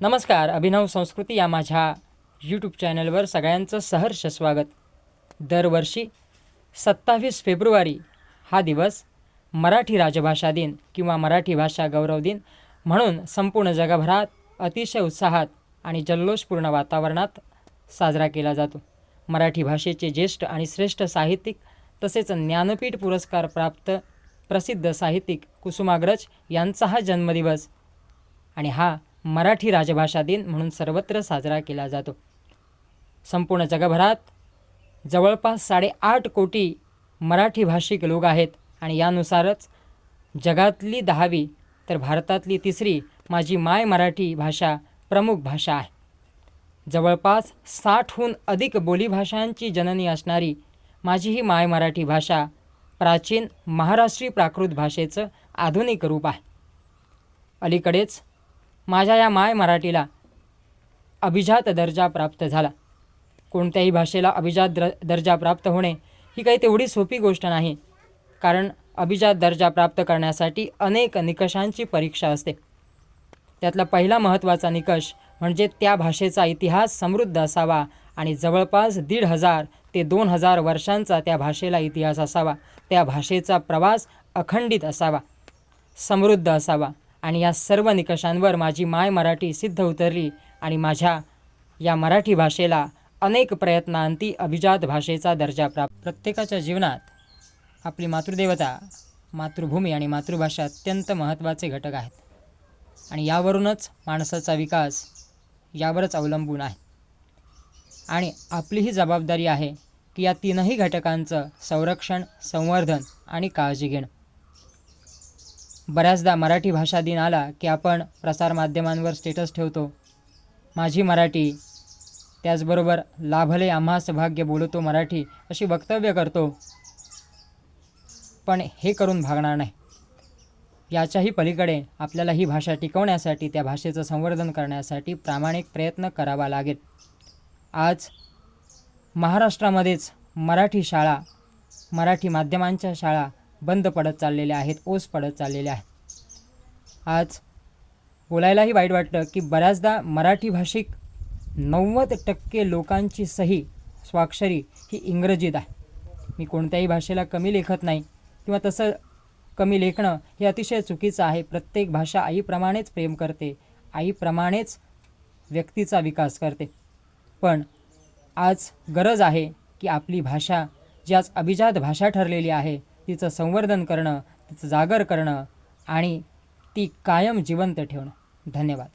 नमस्कार अभिनव संस्कृती या माझ्या यूट्यूब चॅनलवर सगळ्यांचं सहर्ष स्वागत. दरवर्षी सत्तावीस फेब्रुवारी हा दिवस मराठी राजभाषा दिन किंवा मराठी भाषा गौरव दिन म्हणून संपूर्ण जगभरात अतिशय उत्साहात आणि जल्लोषपूर्ण वातावरणात साजरा केला जातो. मराठी भाषेचे ज्येष्ठ आणि श्रेष्ठ साहित्यिक तसेच ज्ञानपीठ पुरस्कार प्राप्त प्रसिद्ध साहित्यिक कुसुमाग्रज यांचा हा जन्मदिवस आणि हा मराठी राजभाषा दिन म्हणून सर्वत्र साजरा केला जातो. संपूर्ण जगभरात जवळपास साडेआठ कोटी मराठी भाषिक लोक आहेत आणि यानुसारच जगातली दहावी तर भारतातली तिसरी माझी माय मराठी भाषा प्रमुख भाषा आहे. जवळपास साठहून अधिक बोलीभाषांची जननी असणारी माझी ही माय मराठी भाषा प्राचीन महाराष्ट्री प्राकृत भाषेचं आधुनिक रूप आहे. अलीकडेच माझ्या या माय मराठीला अभिजात दर्जा प्राप्त झाला. कोणत्याही भाषेला अभिजात द्र दर्जा प्राप्त होणे ही काही तेवढी सोपी गोष्ट नाही. कारण अभिजात दर्जा प्राप्त करण्यासाठी अनेक निकषांची परीक्षा असते. त्यातला पहिला महत्त्वाचा निकष म्हणजे त्या भाषेचा इतिहास समृद्ध असावा आणि जवळपास दीड हजार ते दोन हजार वर्षांचा त्या भाषेला इतिहास असावा. त्या भाषेचा प्रवास अखंडित असावा. समृद्ध असावा. आणि या सर्व निकषांवर माझी माय मराठी सिद्ध उतरली आणि माझ्या या मराठी भाषेला अनेक प्रयत्नांती अभिजात भाषेचा दर्जा प्राप्त. प्रत्येकाच्या जीवनात आपली मातृदेवता मातृभूमी आणि मातृभाषा अत्यंत महत्त्वाचे घटक आहेत. आणि यावरूनच माणसाचा विकास यावरच अवलंबून आहे. आणि आपली ही जबाबदारी आहे की या तीनही घटकांचं संरक्षण संवर्धन आणि काळजी घेणं. बऱ्याचदा मराठी भाषा दिन आला की आपण प्रसारमाध्यमांवर स्टेटस ठेवतो. माझी मराठी त्याचबरोबर लाभले आम्हास भाग्य बोलतो मराठी अशी वक्तव्य करतो. पण हे करून भागणार नाही. याच्याही पलीकडे आपल्याला ही भाषा टिकवण्यासाठी त्या भाषेचं संवर्धन करण्यासाठी प्रामाणिक प्रयत्न करावा लागेल. आज महाराष्ट्रामध्येच मराठी शाळा मराठी माध्यमांच्या शाळा बंद पडत चाललेले आहेत ओस पडत चाललेले आहेत आज बोलायलाही वाईट वाटतं की बऱ्याचदा मराठी भाषिक नव्वद टक्के लोकांची सही स्वाक्षरी ही इंग्रजीत आहे. मी कोणत्याही भाषेला कमी लेखत नाही किंवा तसं कमी लेखणं हे अतिशय चुकीचं आहे. प्रत्येक भाषा आईप्रमाणेच प्रेम करते आईप्रमाणेच व्यक्तीचा विकास करते. पण आज गरज आहे की आपली भाषा जी आज अभिजात भाषा ठरलेली आहे तिचं संवर्धन करणं तिचं जागर करणं आणि ती कायम जिवंत ठेवणं. धन्यवाद.